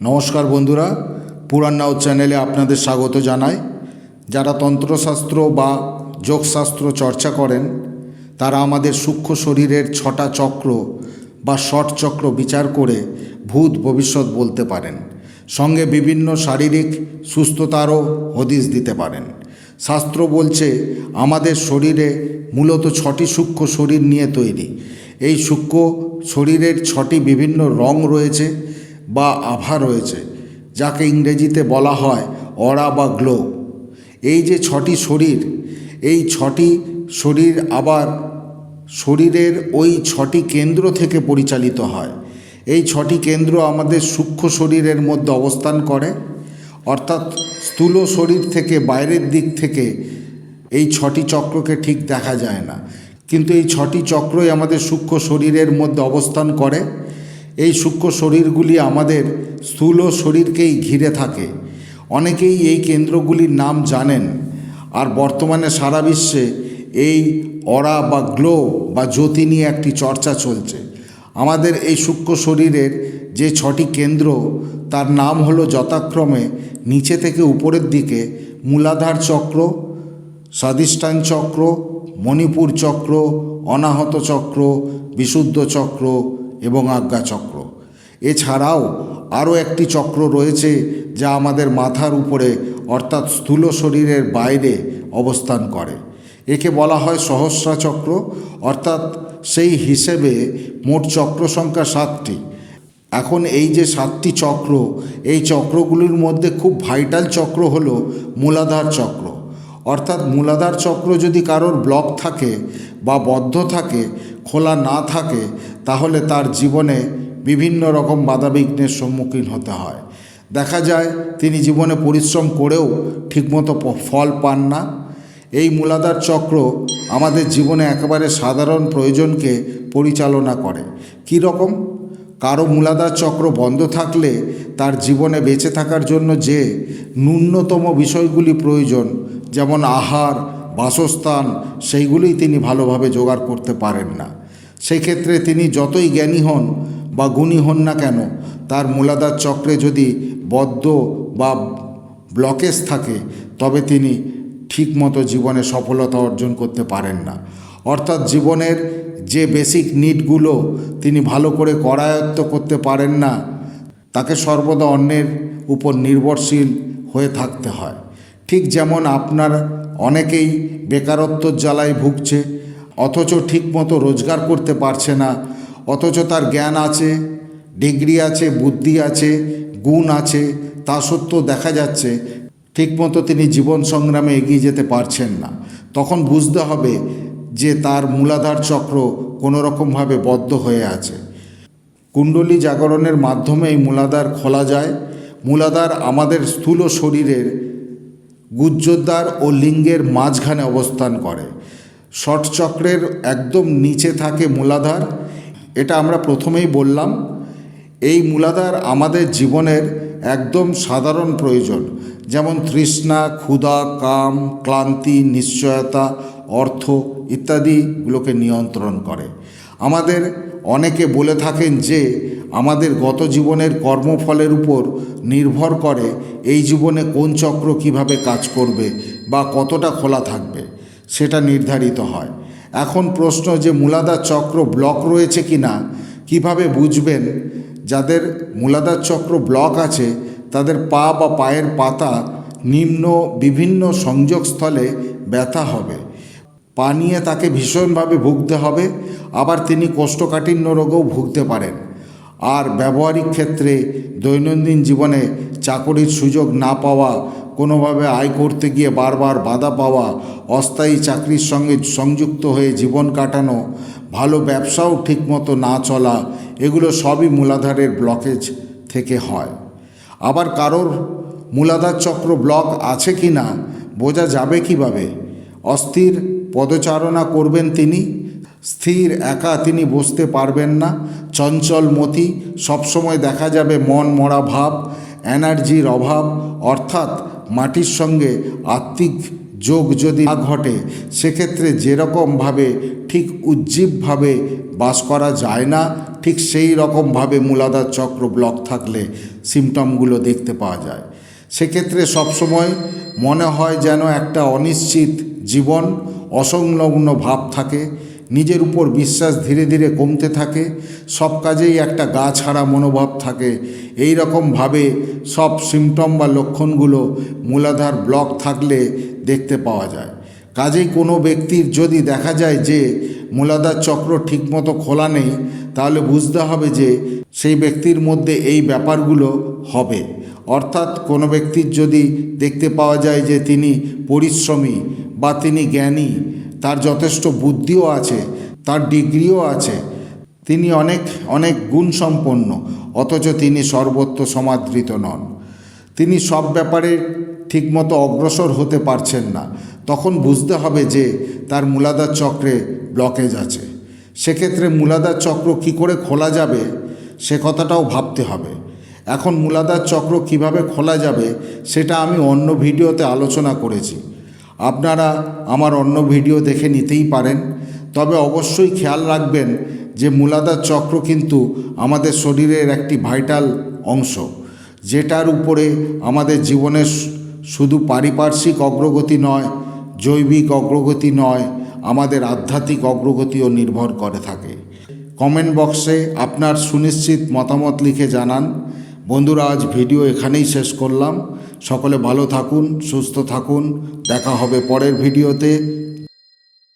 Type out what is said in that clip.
নমস্কার বন্ধুরা, পুরাণ নাও চ্যানেলে আপনাদের স্বাগত জানাই। যারা তন্ত্রশাস্ত্র বা যোগশাস্ত্র চর্চা করেন, তারা আমাদের সূক্ষ্ম শরীরের ছটা চক্র বা ষট চক্র বিচার করে ভূত ভবিষ্যৎ বলতে পারেন। সঙ্গে বিভিন্ন শারীরিক সুস্থতারও হদিস দিতে পারেন। শাস্ত্র বলছে, আমাদের শরীরে মূলত ছটি সূক্ষ্ম শরীর নিয়ে তৈরি। এই সূক্ষ্ম শরীরের ছটি বিভিন্ন রং রয়েছে বা আভা রয়েছে, যাকে ইংরেজিতে বলা হয় অরা বা গ্লো এই যে ছটি শরীর, এই ছটি শরীর আবার শরীরের ওই ছটি কেন্দ্র থেকে পরিচালিত হয়। এই ছটি কেন্দ্র আমাদের সূক্ষ্ম শরীরের মধ্যে অবস্থান করে, অর্থাৎ স্থূল শরীর থেকে বাইরের দিক থেকে এই ছটি চক্রকে ঠিক দেখা যায় না। কিন্তু এই ছটি চক্রই আমাদের সূক্ষ্ম শরীরের মধ্যে অবস্থান করে এই সূক্ষ্ম শরীরগুলি আমাদের স্থূল শরীরকেই ঘিরে থাকে। অনেকেই এই কেন্দ্রগুলির নাম জানেন। আর বর্তমানে সারা বিশ্বে এই অরা বা গ্লো বা জ্যোতি নিয়ে একটি চর্চা চলছে। আমাদের এই সূক্ষ্ম শরীরের যে ছটি কেন্দ্র, তার নাম হলো যথাক্রমে নিচে থেকে উপরের দিকে মূলাধার চক্র স্বাদিষ্ঠান চক্র, মণিপুর চক্র, অনাহত চক্র, বিশুদ্ধ চক্র এবং আজ্ঞা চক্র। এছাড়াও আরও একটি চক্র রয়েছে যা আমাদের মাথার উপরে, অর্থাৎ স্থূল শরীরের বাইরে অবস্থান করে। একে বলা হয় সহস্রা চক্র, অর্থাৎ সেই হিসেবে মোট চক্র সংখ্যা সাতটি। এখন এই যে সাতটি চক্র, এই চক্রগুলির মধ্যে খুব ভাইটাল চক্র হলো মূলাধার চক্র। অর্থাৎ মূলাধার চক্র যদি কারোর ব্লক থাকে বা বদ্ধ থাকে খোলা না থাকে, তাহলে তার জীবনে বিভিন্ন রকম বাধাবিঘ্নের সম্মুখীন হতে হয়। দেখা যায়, তিনি জীবনে পরিশ্রম করেও ঠিকমতো ফল পান না। এই মূলাধার চক্র আমাদের জীবনে একেবারে সাধারণ প্রয়োজনকে পরিচালনা করে। কী রকম? কারও মূলাধার চক্র বন্ধ থাকলে তার জীবনে বেঁচে থাকার জন্য যে ন্যূনতম বিষয়গুলি প্রয়োজন, যেমন আহার, বাসস্থান, সেইগুলিই তিনি ভালোভাবে জোগাড় করতে পারেন না। সেক্ষেত্রে তিনি যতই জ্ঞানী হন বা গুণী হন না কেন, তার মূলাধার চক্রে যদি বদ্ধ বা ব্লকেজ থাকে, তবে তিনি ঠিকমতো জীবনে সফলতা অর্জন করতে পারেন না। অর্থাৎ জীবনের যে বেসিক নিডগুলো তিনি ভালো করে করায়ত্ত করতে পারেন না, তাকে সর্বদা অন্যের উপর নির্ভরশীল হয়ে থাকতে হয়। ঠিক যেমন আপনার অনেকেই বেকারত্বর জ্বালায় ভুগছে অথচ ঠিকমতো রোজগার করতে পারছে না। অথচ তার জ্ঞান আছে, ডিগ্রি আছে, বুদ্ধি আছে, গুণ আছে, তা সত্ত্বেও দেখা যাচ্ছে ঠিকমতো তিনি জীবন সংগ্রামে এগিয়ে যেতে পারছেন না। তখন বুঝতে হবে যে তার মূলাধার চক্র কোনো রকমভাবে বদ্ধ হয়ে আছে। কুণ্ডলী জাগরণের মাধ্যমে এই মূলাধার খোলা যায়। মূলাধার আমাদের স্থূল শরীরের গুজ্জোদ্বার ও লিঙ্গের মাঝখানে অবস্থান করে। ষট চক্রের একদম নিচে থাকে মূলাধার। এটা আমরা প্রথমেই বললাম, এই মূলাধার আমাদের জীবনের একদম সাধারণ প্রয়োজন। যেমন তৃষ্ণা, ক্ষুধা, কাম, ক্লান্তি, নিশ্চয়তা, অর্থ ইত্যাদিগুলোকে নিয়ন্ত্রণ করে। আমাদের অনেকে বলে থাকেন যে আমাদের গত জীবনের কর্মফলের উপর নির্ভর করে এই জীবনে কোন চক্র কীভাবে কাজ করবে বা কতটা খোলা থাকবে। সেটা নির্ধারিত হয়। এখন প্রশ্ন যে মূলাধার চক্র ব্লক রয়েছে কি না কীভাবে বুঝবেন? যাদের মূলাধার চক্র ব্লক আছে, তাদের পা বা পায়ের পাতা নিম্ন বিভিন্ন সংযোগস্থলে ব্যথা হবে। পা নিয়ে তাকে ভীষণভাবে ভুগতে হবে, আবার তিনি কোষ্ঠকাঠিন্য রোগেও ভুগতে পারেন। আর ব্যবহারিক ক্ষেত্রে দৈনন্দিন জীবনে চাকরির সুযোগ না পাওয়া কোনোভাবে আয় করতে গিয়ে বারবার বাধা পাওয়া, অস্থায়ী চাকরির সঙ্গে সংযুক্ত হয়ে জীবন কাটানো, ভালো ব্যবসাও ঠিকমতো না চলা, এগুলো সবই মূলাধারের ব্লকেজ থেকে হয়। আবার কারোর মূলাধার চক্র ব্লক আছে কি না, বোঝা যাবে কীভাবে? অস্থির পদচারণা করবেন তিনি, স্থির একা তিনি বসতে পারবেন না, চঞ্চল মতি, সবসময় দেখা যাবে মন মরা ভাব এনার্জির অভাব, অর্থাৎ মাটির সঙ্গে আত্মিক যোগ যদি না ঘটে, সেক্ষেত্রে যেরকমভাবে ঠিক উজ্জীবভাবে বাস করা যায় না, ঠিক সেই রকমভাবে মূলাধার চক্র ব্লক থাকলে সিমটমগুলো দেখতে পাওয়া যায়। সেক্ষেত্রে সবসময় মনে হয় যেন একটা অনিশ্চিত জীবন, অসংলগ্ন ভাব থাকে। নিজের উপর বিশ্বাস ধীরে ধীরে কমতে থাকে, সব কাজেই একটা গা ছাড়া মনোভাব থাকে। এই রকমভাবে সব সিমটম বা লক্ষণগুলো মূলাধার ব্লক থাকলে দেখতে পাওয়া যায়। কাজেই কোনো ব্যক্তির যদি দেখা যায় যে মূলাধার চক্র ঠিকমতো খোলা নেই, তাহলে বুঝতে হবে যে সেই ব্যক্তির মধ্যে এই ব্যাপারগুলো হবে। অর্থাৎ কোনো ব্যক্তির যদি দেখতে পাওয়া যায় যে তিনি পরিশ্রমী বা তিনি জ্ঞানী তার যথেষ্ট বুদ্ধিও আছে, তার ডিগ্রিও আছে। তিনি অনেক অনেক গুণসম্পন্ন, অথচ তিনি সর্বত্র সমাদৃত নন। তিনি সব ব্যাপারে ঠিকমতো অগ্রসর হতে পারছেন না। তখন বুঝতে হবে যে তার মূলাধার চক্রে ব্লকেজ আছে। সেক্ষেত্রে মূলাধার চক্র কি করে খোলা যাবে, সে কথাটাও ভাবতে হবে। এখন মূলাধার চক্র কীভাবে খোলা যাবে, সেটা আমি অন্য ভিডিওতে আলোচনা করেছি। আপনারা আমার অন্য ভিডিও দেখে নিতেই পারেন। তবে অবশ্যই খেয়াল রাখবেন যে মূলাধার চক্র কিন্তু আমাদের শরীরের একটি ভাইটাল অংশ, যেটার উপরে আমাদের জীবনের শুধু পারিপার্শ্বিক অগ্রগতি নয়, জৈবিক অগ্রগতি নয়, আমাদের আধ্যাত্মিক অগ্রগতিও নির্ভর করে থাকে। কমেন্ট বক্সে আপনার সুনিশ্চিত মতামত লিখে জানান। বন্ধুরা, আজ ভিডিও এখানেই শেষ করলাম। সকলে ভালো থাকুন, সুস্থ থাকুন। দেখা হবে পরের ভিডিওতে।